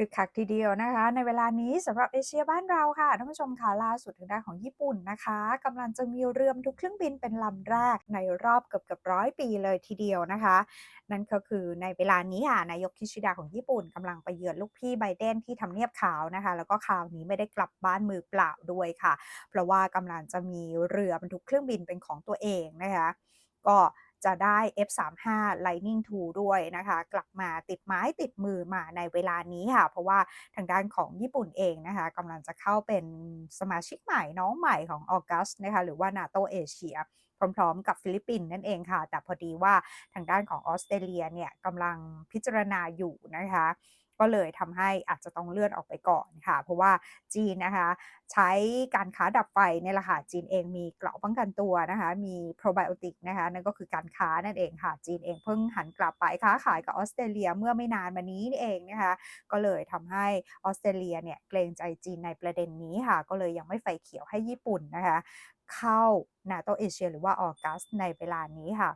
คึกคักทีเดียวนะคะ ในเวลานี้สำหรับเอเชียบ้านเราค่ะท่านผู้ชมค่ะล่าสุดทางด้านของญี่ปุ่นนะคะกำลังจะมีเรือบรรทุกเครื่องบินเป็นลำแรกในรอบเกือบเกือบร้อยปีเลยทีเดียวนะคะ นั่นก็คือในเวลานี้ค่ะนายกคิชิดะของญี่ปุ่นกำลังไปเยือนลูกพี่ไบเดนที่ทำเนียบขาวนะคะ แล้วก็คราวนี้ไม่ได้กลับบ้านมือเปล่าด้วยค่ะ เพราะว่ากำลังจะมีเรือบรรทุกเครื่องบินเป็นของตัวเองนะคะ ก็ จะได้ F35 Lightning 2 ด้วยนะคะ กลับมาติดไม้ติดมือมาในเวลานี้ค่ะ เพราะว่าทางด้านของญี่ปุ่นเองนะคะกำลังจะเข้าเป็นสมาชิกใหม่น้องใหม่ของออกัสนะคะหรือว่านาโตเอเชียพร้อมๆ กับฟิลิปปินส์นั่นเองค่ะ แต่พอดีว่าทางด้านของออสเตรเลียเนี่ยกำลังพิจารณาอยู่นะคะ ก็เลยทำให้อาจจะต้องเลื่อนออกไปก่อนค่ะ เพราะว่าจีนนะคะ ใช้การค้าดับไฟเนี่ยแหละค่ะจีนเองมีเกราะป้องกันตัวนะคะ มีโปรไบโอติกนะคะนั่นก็คือการค้านั่นเองค่ะ จีนเองเพิ่งหันกลับไปค้าขายกับออสเตรเลียเมื่อไม่นานมานี้นี่เองนะคะก็เลยทำให้ออสเตรเลียเนี่ยเกรงใจจีนในประเด็นนี้ค่ะ ก็เลยยังไม่ไฟเขียวให้ญี่ปุ่นนะคะ เข้านาโตเอเชียหรือว่าออกัสในเวลานี้ค่ะ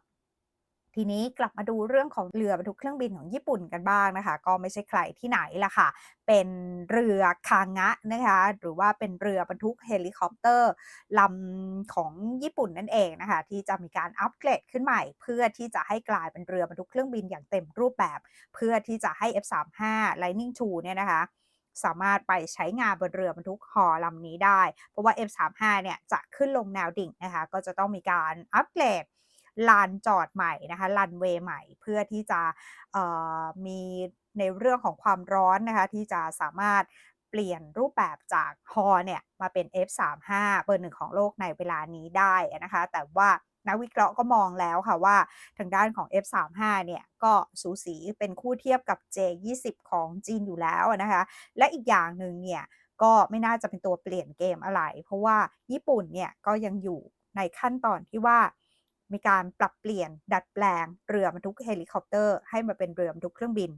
ทีนี้กลับมาดูเรื่องของเรือบรรทุกเครื่องบินของญี่ปุ่นกันบ้างนะคะ ก็ไม่ใช่ใครที่ไหนล่ะค่ะ เป็นเรือคางะนะคะ หรือว่าเป็นเรือบรรทุกเฮลิคอปเตอร์ลำของญี่ปุ่นนั่นเองนะคะ ที่จะมีการอัปเกรดขึ้นใหม่ เพื่อที่จะให้กลายเป็นเรือบรรทุกเครื่องบินอย่างเต็มรูปแบบ เพื่อที่จะให้ F35 Lightning II เนี่ยนะคะสามารถไปใช้งานบนเรือบรรทุกหอลำนี้ได้ เพราะว่า F35 เนี่ยจะขึ้นลงแนวดิ่งนะคะ ก็จะต้องมีการอัปเกรด ลานจอดใหม่นะคะลันเวย์ใหม่เพื่อที่จะมีในเรื่องของความร้อนนะคะที่จะสามารถเปลี่ยนรูปแบบจากฮอเนี่ยมาเป็น F35 เบอร์หนึ่งของโลกในเวลานี้ได้นะคะ แต่ว่านักวิเคราะห์ก็มองแล้วค่ะว่าทางด้านของ F35 เนี่ยก็สูสีเป็นคู่เทียบกับ J20 ของจีนอยู่แล้วนะคะ และอีกอย่างหนึ่งเนี่ยก็ไม่น่าจะเป็นตัวเปลี่ยนเกมอะไร เพราะว่าญี่ปุ่นเนี่ยก็ยังอยู่ในขั้นตอนที่ว่า มีการปรับเปลี่ยนดัดแปลงเรือบรรทุกเฮลิคอปเตอร์ให้มาเป็นเรือบรรทุกเครื่องบิน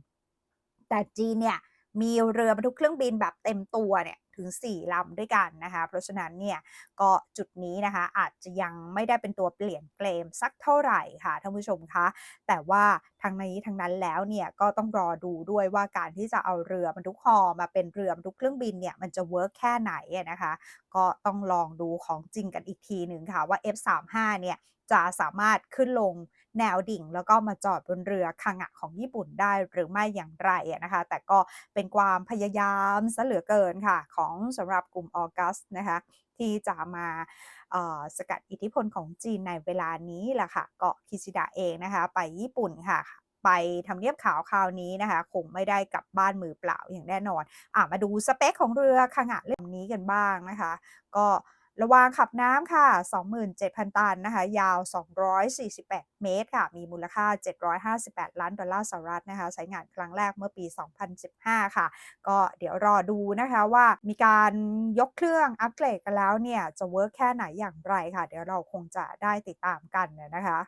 แต่จีนเนี่ยมีเรือบรรทุกเครื่องบินแบบเต็มตัวเนี่ยถึง 4 ลำด้วยกันนะคะ เพราะฉะนั้นเนี่ยก็จุดนี้นะคะอาจจะยังไม่ได้เป็นตัวเปลี่ยนเกมสักเท่าไหร่ค่ะท่านผู้ชมคะ แต่ว่าทางนี้ทางนั้นแล้วเนี่ยก็ต้องรอดูด้วยว่าการที่จะเอาเรือบรรทุกฮอมาเป็นเรือบรรทุกเครื่องบินเนี่ยมันจะเวิร์กแค่ไหนนะคะ ก็ต้องลองดูของจริงกันอีกทีหนึ่งค่ะว่า F35 เนี่ยจะสามารถขึ้นลงแนวดิ่ง แล้วก็มาจอดบนเรือคางะของญี่ปุ่นได้หรือไม่อย่างไรนะคะ แต่ก็เป็นความพยายามซะเหลือเกินค่ะ ของสำหรับกลุ่มออกัสนะคะที่จะมาสกัดอิทธิพลของจีนในเวลานี้แหละค่ะ เก็คิชิดะเองนะคะ ไปญี่ปุ่นค่ะ ไปทำเนียบขาวคราวนี้นะคะคงไม่ได้กลับบ้านมือเปล่าอย่างแน่นอนอะมาดูสเปคของเรือคางะเล่มนี้กันบ้างนะคะ ก็ระวางขับน้ำค่ะ 27,000 ตันนะคะ ยาว 248 เมตรค่ะ มีมูลค่า 758 ล้านดอลลาร์สหรัฐนะคะ ใช้งานครั้งแรกเมื่อปี 2015 ค่ะ ก็เดี๋ยวรอดูนะคะว่ามีการยกเครื่องอัปเกรดกันแล้วเนี่ย จะเวิร์กแค่ไหนอย่างไรค่ะ เดี๋ยวเราคงจะได้ติดตามกันนะคะ